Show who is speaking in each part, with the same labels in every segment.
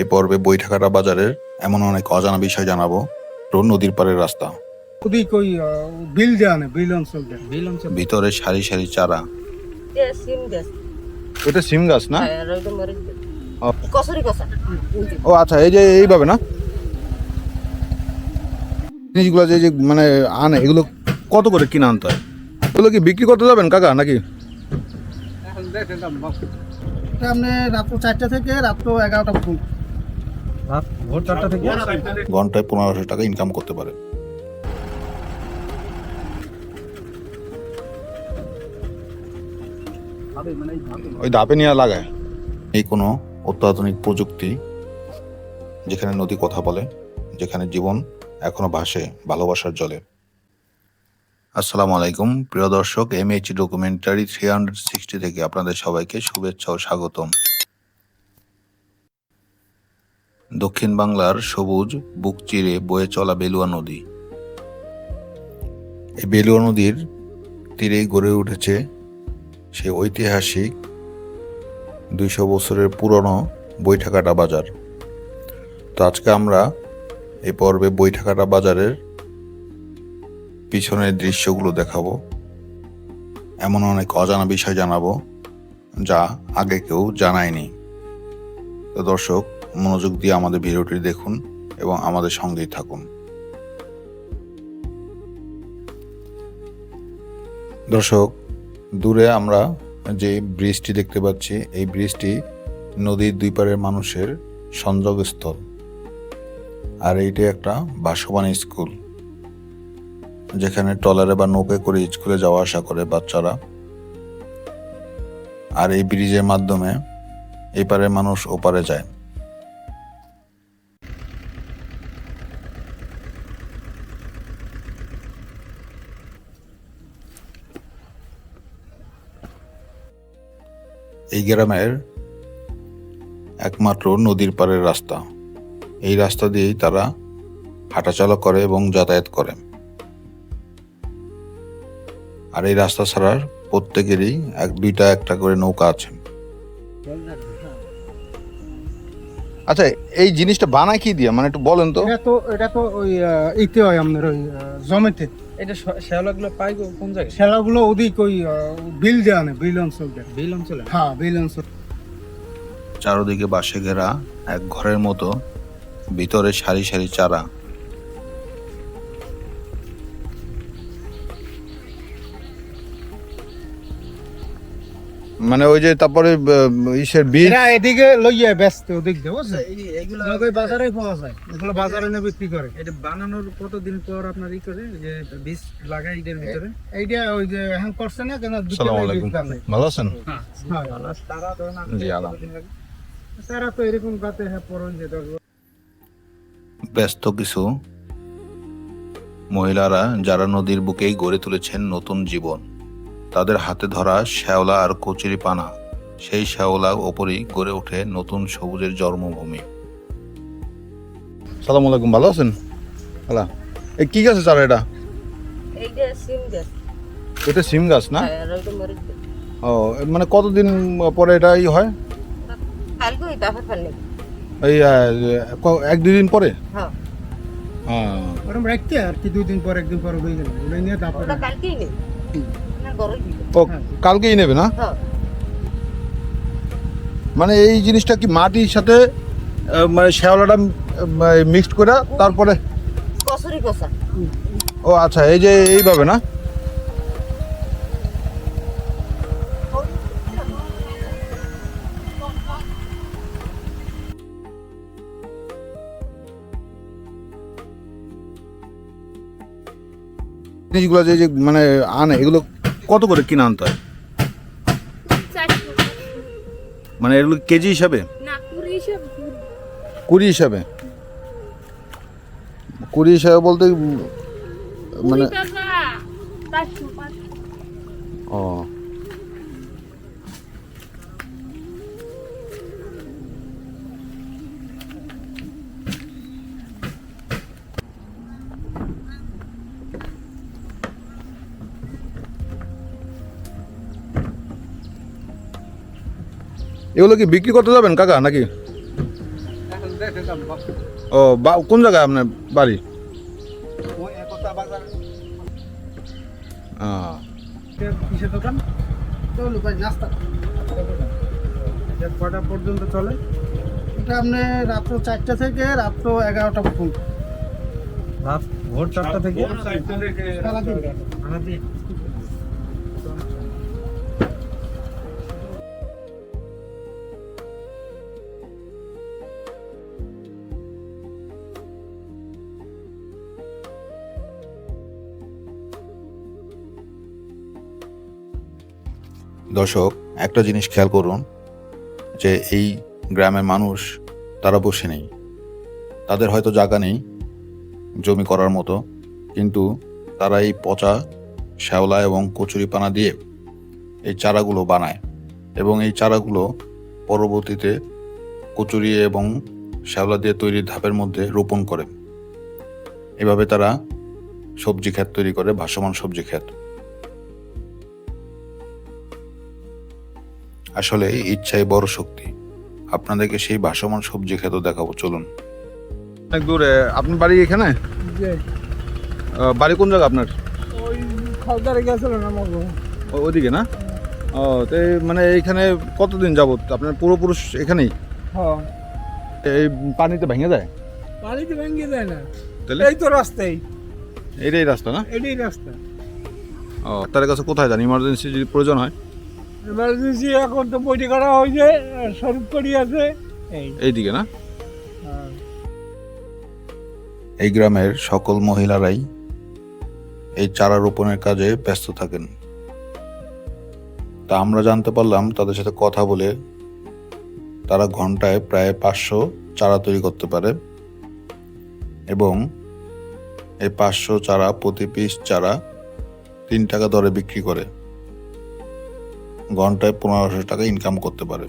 Speaker 1: এই পর্বে বৈঠাকাটা বাজারের এমন অনেক অজানা বিষয় জানাব। রোড নদীর পাড়ের রাস্তা।
Speaker 2: ওদিক ওই বিল দেওয়া বিল অঞ্চল
Speaker 3: বিল অঞ্চল।
Speaker 1: ভিতরে সারি সারি চারা।
Speaker 4: এ
Speaker 1: এটা সিম গাছ না?
Speaker 4: গাছ।
Speaker 1: ও। আচ্ছা এই যে এইভাবে না? জিনিসগুলো যে যে মানে আনে এগুলো কত করে কিনে আনতে হয়? এগুলো কি বিক্রি করতে যাবেন কাকা নাকি?
Speaker 2: আপনি রাত্র চারটা থেকে রাত্র এগারোটা পর্যন্ত।
Speaker 3: রাত ভোর চারটা থেকে।
Speaker 1: ঘন্টায় পনেরোশো টাকা ইনকাম করতে পারে। ওই ধাপে নিয়ে লাগায়। এই কোনো অত্যাধুনিক প্রযুক্তি যেখানে নদী কথা বলে, যেখানে জীবন এখনও ভাসে ভালোবাসার জলে। আসসালামু আলাইকুম, প্রিয় দর্শক M documentary three hundred sixty থেকে আপনাদের সবাইকে শুভেচ্ছা ও স্বাগতম। দক্ষিণ বাংলার সবুজ বুক চিরে বয়ে চলা বেলুয়া নদী। এই বেলুয়া নদীর তীরেই গড়ে উঠেছে সে ঐতিহাসিক দুইশো বছরের পুরনো বৈঠাকাটা বাজার। তো আজকে আমরা এই পর্বে বৈঠাকাটা বাজারের পিছনের দৃশ্যগুলো দেখাবো। এমন অনেক অজানা বিষয় জানাব যা আগে কেউ জানায়নি। তো দর্শক মনোযোগ দিয়ে আমাদের ভিডিওটি দেখুন এবং আমাদের সঙ্গেই থাকুন। দর্শক, দূরে আমরা যে ব্রিজটি দেখতে পাচ্ছি, এই ব্রিজটি নদীর দুই পারের মানুষের সংযোগস্থল। আর এইটি একটা বাসবান স্কুল, যেখানে ট্রলারে বা নৌকে করে স্কুলে যাওয়া আসা করে বাচ্চারা। আর এই ব্রিজের মাধ্যমে এই পারের মানুষ ওপারে যায়। এই গ্রামের একমাত্র নদীর পাড়ের রাস্তা। এই রাস্তা দিয়েই তারা হাঁটাচলা করে এবং যাতায়াত করে। আর এই রাস্তা ছাড়ার প্রত্যেকেরই এক দুইটা একটা করে নৌকা আছে। আচ্ছা এই জিনিসটা বানায় কি দিয়ে? মানে একটু বলেন তো।
Speaker 2: এটা তো এটা তো ওই ইতে হয় আপনার ওই জমিতে।
Speaker 3: এটা শ্যাওলাগুলো পাই গো কোন জায়গায়?
Speaker 2: সেলাগুলো ওদিক ওই বিল দেওয়া নেই বিল অঞ্চল
Speaker 3: বিল অঞ্চলে?
Speaker 2: হ্যাঁ বিল অঞ্চল।
Speaker 1: চারদিকে বাসে ঘেরা এক ঘরের মতো ভিতরে সারি সারি চারা। মানে ওই যে তারপরে ইসের বীজ।
Speaker 2: এরা এদিকে লইয়া ব্যস্ত ওদিক দিয়ে বুঝছেন?
Speaker 3: এইগুলো
Speaker 2: ওই বাজারে পাওয়া যায়। ওগুলো বাজারে এনে বিক্রি করে।
Speaker 3: এটা বানানোর কতদিন পর আপনার ই করে যে বীজ লাগাই এটার ভিতরে?
Speaker 2: এইটা ওই যে এখন করছে না কেন
Speaker 1: আসসালামু আলাইকুম। ভালো আছেন?
Speaker 2: হ্যাঁ।
Speaker 3: তারা ধরেন
Speaker 1: জি, আলাম।
Speaker 2: তারা তো এরকম গাতে হ্যাঁ পড়ন যে
Speaker 1: ব্যস্ত কিছু মহিলারা যারা নদীর বুকেই গড়ে তুলেছেন নতুন জীবন। তাদের হাতে ধরা শ্যাওলা আর কচুরি পানা। সেই শ্যাওলা ওপরই গড়ে ওঠে নতুন সবুজের জন্মভূমি। সালাম আলাইকুম ভালো আছেন? হ্যালো এই কি গাছ চারা এটা?
Speaker 4: এইটা সিম গাছ।
Speaker 1: এটা সিম গাছ না?
Speaker 4: গাছ।
Speaker 1: ও মানে কতদিন পরে এটা ই হয়? এই ক- এক দুই দিন পরে?
Speaker 4: হ্যাঁ।
Speaker 1: হ্যাঁ
Speaker 2: রাখতে আর কি দুই দিন পর একদিন পর হয়ে গেল। ওগুলো নিয়ে তারপরে
Speaker 4: কালকেই নেই।
Speaker 1: ও কালকেই নেবে না?
Speaker 4: হ্যাঁ।
Speaker 1: মানে এই জিনিসটা কি মাটির সাথে মানে শ্যাওলাটা মিক্সড করে তারপরে? ও আচ্ছা এই যে এইভাবে না? জিনিসগুলো যে মানে আনে এগুলো কত করে কিনে আনতে হয়? মানে এগুলো কেজি হিসাবে?
Speaker 5: কুড়ি হিসাবে।
Speaker 1: কুড়ি হিসাবে? বলতে মানে এগুলো কি বিক্রি করতে যাবেন কাকা নাকি? ও বা কোন জায়গায় আপনার বাড়ি? আহ,
Speaker 3: কিসের দোকান
Speaker 2: চলু ভাই নাস্তা
Speaker 3: এটা কটা পর্যন্ত চলে
Speaker 2: এটা আপনি রাত্র চারটা থেকে রাত্র এগারোটা পর্যন্ত
Speaker 3: ভোর চারটা থেকে
Speaker 1: দর্শক, একটা জিনিস খেয়াল করুন, যে এই গ্রামের মানুষ তারা বসে নেই। তাদের হয়তো জায়গা নেই জমি করার মতো, কিন্তু তারা এই পচা, শ্যাওলা এবং কচুরিপানা দিয়ে এই চারাগুলো বানায় এবং এই চারাগুলো পরবর্তীতে কচুরি এবং শ্যাওলা দিয়ে তৈরি ধাপের মধ্যে রোপণ করে। এভাবে তারা সবজি ক্ষেত তৈরি করে, ভাসমান সবজি ক্ষেত। আসলে ইচ্ছাই বড় শক্তি। আপনাদেরকে সেই ভাসমান সবজি খেতে দেখাবো চলুন। অনেক দূরে আপনার বাড়ি এখানে? বাড়ি কোন জায়গা আপনার?
Speaker 3: ওই খালদারে গেছিল না
Speaker 1: ও- তো মানে এইখানে কতদিন যাবত আপনার পূর্বপুরুষ এখানেই?
Speaker 3: হ্যাঁ।
Speaker 1: এই পানিতে ভেঙে যায়?
Speaker 3: বাড়িতে ভেঙে যায় না।
Speaker 1: তাহলে?
Speaker 3: এই তো রাস্তাই
Speaker 1: এটাই রাস্তা না?
Speaker 3: এটাই রাস্তা।
Speaker 1: ও তার কাছে কোথায় যান ইমার্জেন্সি যদি প্রয়োজন হয়।
Speaker 3: এমার্জেন্সি এখন তো বইটি করা হয়েছে স্বরূপ করি আছে।
Speaker 1: এইদিকে না?
Speaker 3: হ্যাঁ।
Speaker 1: এই গ্রামের সকল মহিলারাই এই চারা রোপণের কাজে ব্যস্ত থাকেন। তা আমরা জানতে পারলাম তাদের সাথে কথা বলে তারা ঘন্টায় প্রায় পাঁচশো চারা তৈরি করতে পারে এবং এই পাঁচশো চারা প্রতি পিস চারা তিন টাকা দরে বিক্রি করে। ঘন্টায় পনেরোশো টাকা ইনকাম করতে পারে।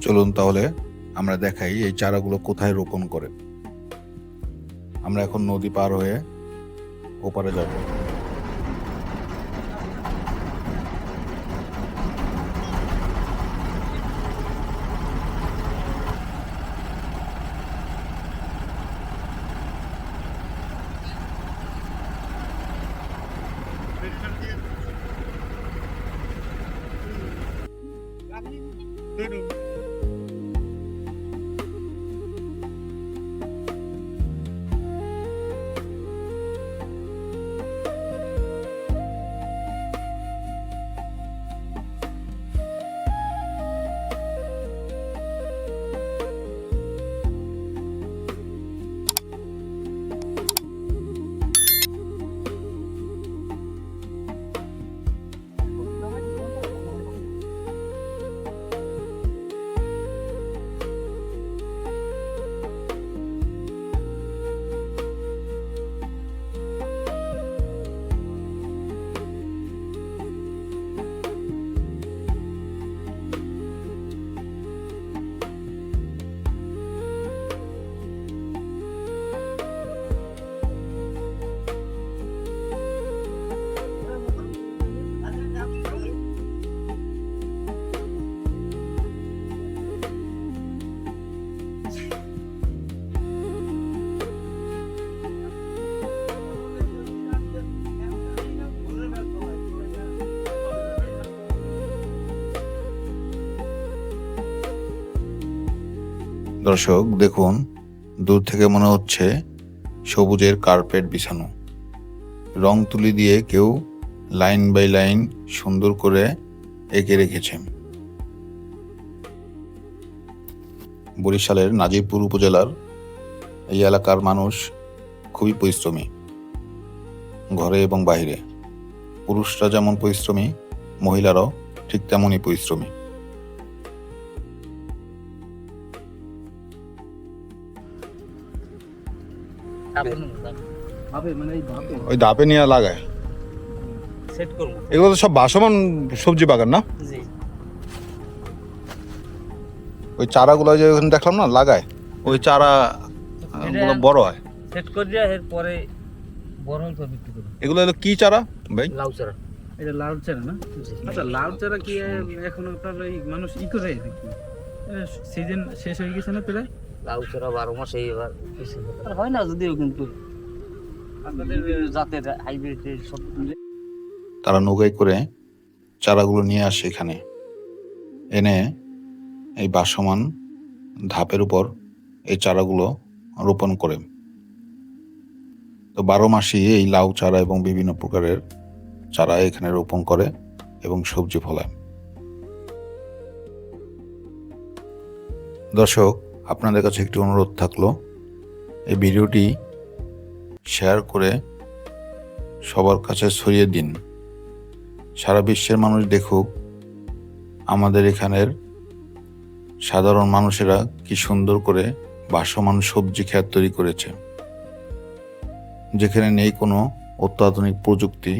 Speaker 1: চলুন তাহলে আমরা দেখাই এই চারাগুলো কোথায় রোপণ করে। আমরা এখন নদী পার হয়ে ওপারে যাব। living দর্শক, দেখুন, দূর থেকে মনে হচ্ছে সবুজের কার্পেট বিছানো। রং তুলি দিয়ে কেউ লাইন বাই লাইন সুন্দর করে এঁকে রেখেছে বরিশালের নাজিরপুর উপজেলার এই এলাকার মানুষ খুবই পরিশ্রমী, ঘরে এবং বাইরে। পুরুষরা যেমন পরিশ্রমী, মহিলারাও ঠিক তেমনই পরিশ্রমী। ওই ধাপে নিয়ে লাগায়।
Speaker 3: সেট করব।
Speaker 1: এগুলো তো সব ভাসমান সবজি বাগান না?
Speaker 3: জি।
Speaker 1: ওই চারাগুলো যে ওখানে দেখলাম না লাগায়। ওই চারা গুলো বড় হয়।
Speaker 3: সেট করে দিয়ে এরপরে বড় হল বিক্রি করব।
Speaker 1: এগুলো হলো কি চারা ভাই?
Speaker 3: লাউ চারা। এটা লাউ চারা না? আচ্ছা লাউ চারা কি এখন আপনার এই মানুষ ই করে সিজন শেষ হয়ে গেছে না প্রায়?
Speaker 6: লাউ ছাড়া বারো মাসে এবার হয় না যদিও কিন্তু। জাতের হাইব্রিড সব
Speaker 1: তারা নৌকায় করে চারাগুলো নিয়ে আসে এখানে। এনে এই বাসমান ধাপের উপর এই চারাগুলো রোপণ করে। তো বারো মাসই এই লাউ চারা এবং বিভিন্ন প্রকারের চারা এখানে রোপণ করে এবং সবজি ফলায়। দর্শক আপনাদের কাছে একটি অনুরোধ থাকল, এই ভিডিওটি শেয়ার করে সবার কাছে ছড়িয়ে দিন। সারা বিশ্বের মানুষ দেখুক আমাদের এখানের সাধারণ মানুষেরা কি সুন্দর করে বাসমান সবজি ক্ষেত তৈরি করেছে। যেখানে নেই কোনো অত্যাধুনিক প্রযুক্তি,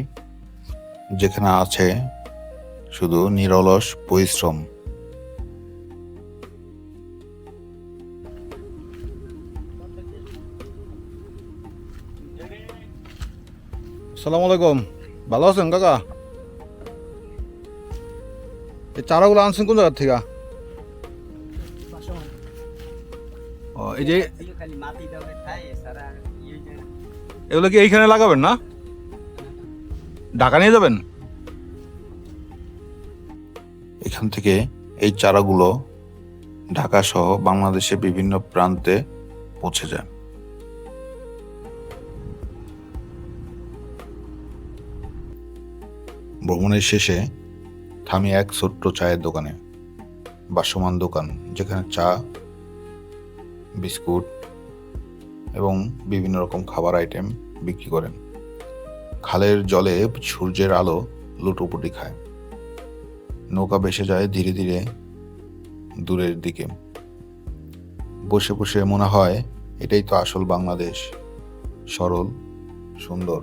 Speaker 1: যেখানে আছে শুধু নিরলস পরিশ্রম।
Speaker 2: সালাম ভালো আছেন কাকা? এই চারাগুলো আনছেন কোন জায়গার থেকে? ও, এই যে এগুলো কি এইখানে লাগাবেন না? ঢাকা নিয়ে যাবেন?
Speaker 1: এখান থেকে এই চারাগুলো ঢাকা সহ বাংলাদেশের বিভিন্ন প্রান্তে পৌঁছে যায়। ভ্রমণের শেষে থামি এক ছোট্ট চায়ের দোকানে। বাসমান দোকান, যেখানে চা, বিস্কুট এবং বিভিন্ন রকম খাবার আইটেম বিক্রি করেন। খালের জলে সূর্যের আলো লুটোপুটি খায়। নৌকা ভেসে যায় ধীরে ধীরে দূরের দিকে। বসে বসে মনে হয় এটাই তো আসল বাংলাদেশ। সরল, সুন্দর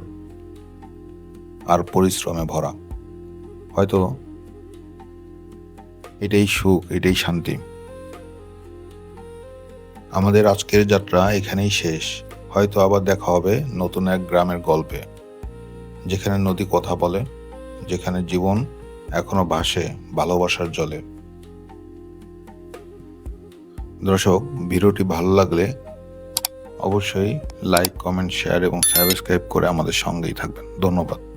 Speaker 1: আর পরিশ্রমে ভরা। হয়তো এটাই সুখ, এটাই শান্তি। আমাদের আজকের যাত্রা এখানেই শেষ। হয়তো আবার দেখা হবে নতুন এক গ্রামের গল্পে, যেখানে নদী কথা বলে, যেখানে জীবন এখনও ভাসে ভালোবাসার জলে। দর্শক, ভিডিওটি ভালো লাগলে অবশ্যই লাইক কমেন্ট শেয়ার এবং সাবস্ক্রাইব করে আমাদের সঙ্গেই থাকবেন। ধন্যবাদ।